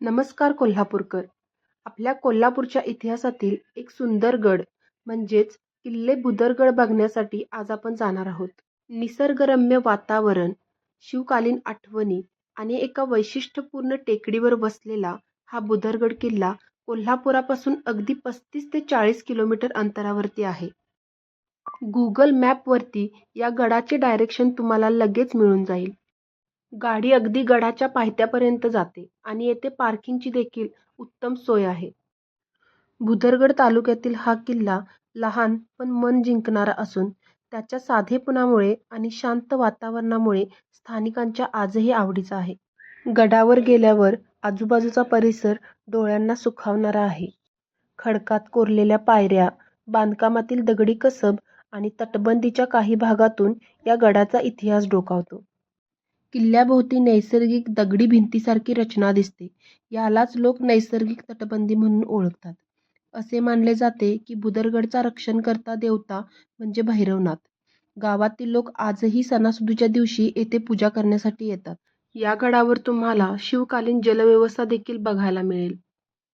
नमस्कार कोल्हापूरकर. आपल्या कोल्हापूरच्या इतिहासातील एक सुंदर गड म्हणजेच किल्ले बुदरगड बघण्यासाठी आज आपण जाणार आहोत. निसर्गरम्य वातावरण शिवकालीन आठवणी आणि एका वैशिष्ट्यपूर्ण टेकडीवर वसलेला हा बुदरगड किल्ला कोल्हापुरापासून अगदी पस्तीस ते चाळीस किलोमीटर अंतरावरती आहे. गुगल मॅपवरती या गडाचे डायरेक्शन तुम्हाला लगेच मिळून जाईल. गाडी अगदी गडाच्या पायथ्यापर्यंत जाते आणि येथे पार्किंगची देखील उत्तम सोय आहे. भुदरगड तालुक्यातील हा किल्ला लहान पण मन जिंकणारा असून त्याच्या साधेपणामुळे आणि शांत वातावरणामुळे स्थानिकांच्या आजही आवडीचा आहे. गडावर गेल्यावर आजूबाजूचा परिसर डोळ्यांना सुखावणारा आहे. खडकात कोरलेल्या पायऱ्या बांधकामातील दगडी कसब आणि तटबंदीच्या काही भागातून या गडाचा इतिहास डोकावतो. किल्ल्याभोवती नैसर्गिक दगडी भिंतीसारखी रचना दिसते. यालाच लोक नैसर्गिक तटबंदी म्हणून ओळखतात. असे मानले जाते की बुदरगडचा रक्षण करता देवता म्हणजे भैरवनाथ. गावातील लोक आजही सणासुदीच्या दिवशी येथे पूजा करण्यासाठी येतात. या गडावर तुम्हाला शिवकालीन जलव्यवस्था देखील बघायला मिळेल.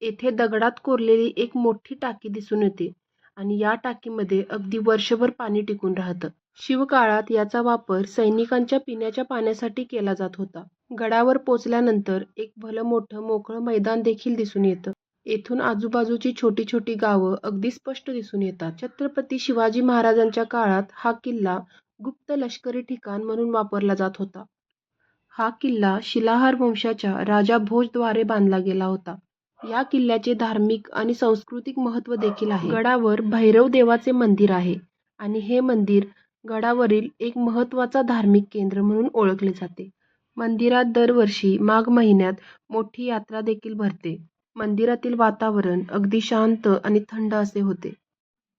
येथे दगडात कोरलेली एक मोठी टाकी दिसून येते आणि या टाकीमध्ये अगदी वर्षभर पाणी टिकून राहतं. शिवकाळात याचा वापर सैनिकांच्या पिण्याच्या पाण्यासाठी केला जात होता. गडावर पोचल्यानंतर एक भलं मोठं मोकळं मैदान देखील दिसून येतं. येथून आजूबाजूची छोटी छोटी गावं अगदी स्पष्ट दिसून येतात. छत्रपती शिवाजी महाराजांच्या काळात हा किल्ला गुप्त लष्करी ठिकाण म्हणून वापरला जात होता. हा किल्ला शिलाहार वंशाच्या राजा भोजद्वारे बांधला गेला होता. या किल्ल्याचे धार्मिक आणि सांस्कृतिक महत्त्व देखील आहे. गडावर भैरव देवाचे मंदिर आहे आणि हे मंदिर गडावरील एक महत्त्वाचा धार्मिक केंद्र म्हणून ओळखले जाते. मंदिरात दरवर्षी माघ महिन्यात मोठी यात्रा देखील भरते. मंदिरातील वातावरण अगदी शांत आणि थंड असे होते.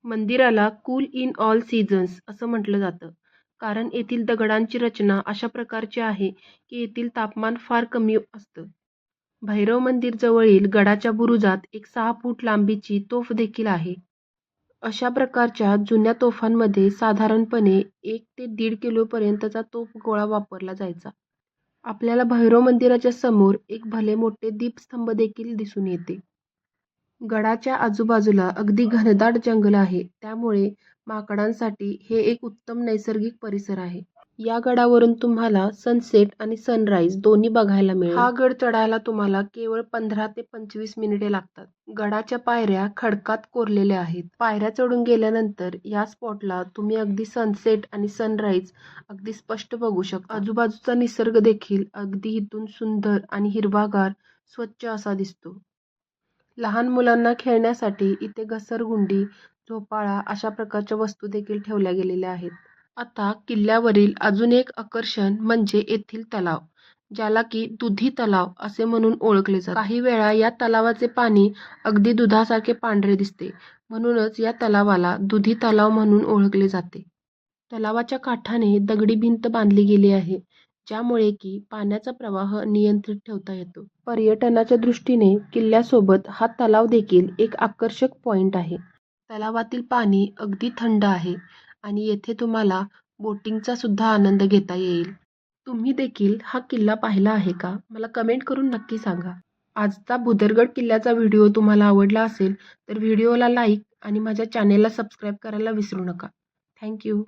मंदिराला कूल इन ऑल सीझन्स असं म्हटलं जातं. कारण येथील दगडांची रचना अशा प्रकारची आहे की येथील तापमान फार कमी असतं. भैरव मंदिर जवळील गडाच्या बुरुजात एक सहा फूट लांबीची तोफ देखील आहे. अशा प्रकारच्या जुन्या तोफांमध्ये साधारणपणे एक ते दीड किलोपर्यंतचा तोफ गोळा वापरला जायचा. आपल्याला भैरव मंदिराच्या समोर एक भले मोठे दीपस्तंभ देखील दिसून येते. गडाच्या आजूबाजूला अगदी घनदाट जंगल आहे. त्यामुळे माकडांसाठी हे एक उत्तम नैसर्गिक परिसर आहे. या गडावरून तुम्हाला सनसेट आणि सनराईज दोन्ही बघायला मिळेल. हा गड चढायला तुम्हाला केवळ पंधरा ते पंचवीस मिनिटे लागतात. गडाच्या पायऱ्या खडकात कोरलेल्या आहेत. पायऱ्या चढून गेल्यानंतर या स्पॉटला तुम्ही अगदी सनसेट आणि सनराईज अगदी स्पष्ट बघू शकता. आजूबाजूचा निसर्ग देखील अगदी इथून सुंदर आणि हिरवागार स्वच्छ असा दिसतो. लहान मुलांना खेळण्यासाठी इथे घसरगुंडी झोपाळा अशा प्रकारच्या वस्तू देखील ठेवल्या गेलेल्या आहेत. आता किल्ल्यावरील अजून एक आकर्षण म्हणजे येथील तलाव ज्याला की दुधी तलाव असे म्हणून ओळखले जाते. काही वेळा या तलावाचे पाणी अगदी दुधासारखे पांढरे दिसते म्हणूनच या तलावाला दुधी तलाव म्हणून ओळखले जाते. तलावाच्या काठाने दगडी भिंत बांधली गेली आहे ज्यामुळे की पाण्याचा प्रवाह नियंत्रित ठेवता येतो. पर्यटनाच्या दृष्टीने किल्ल्यासोबत हा तलाव देखील एक आकर्षक पॉइंट आहे. तलावातील पाणी अगदी थंड आहे आणि येथे तुम्हाला बोटिंगचा सुद्धा आनंद घेता येईल. तुम्ही देखील हा किल्ला पाहिला आहे का? मला कमेंट करून नक्की सांगा. आजचा भुदरगड किल्ल्याचा व्हिडिओ तुम्हाला आवडला असेल तर व्हिडिओला लाईक आणि माझ्या चॅनेलला सबस्क्राईब करायला विसरू नका. थँक्यू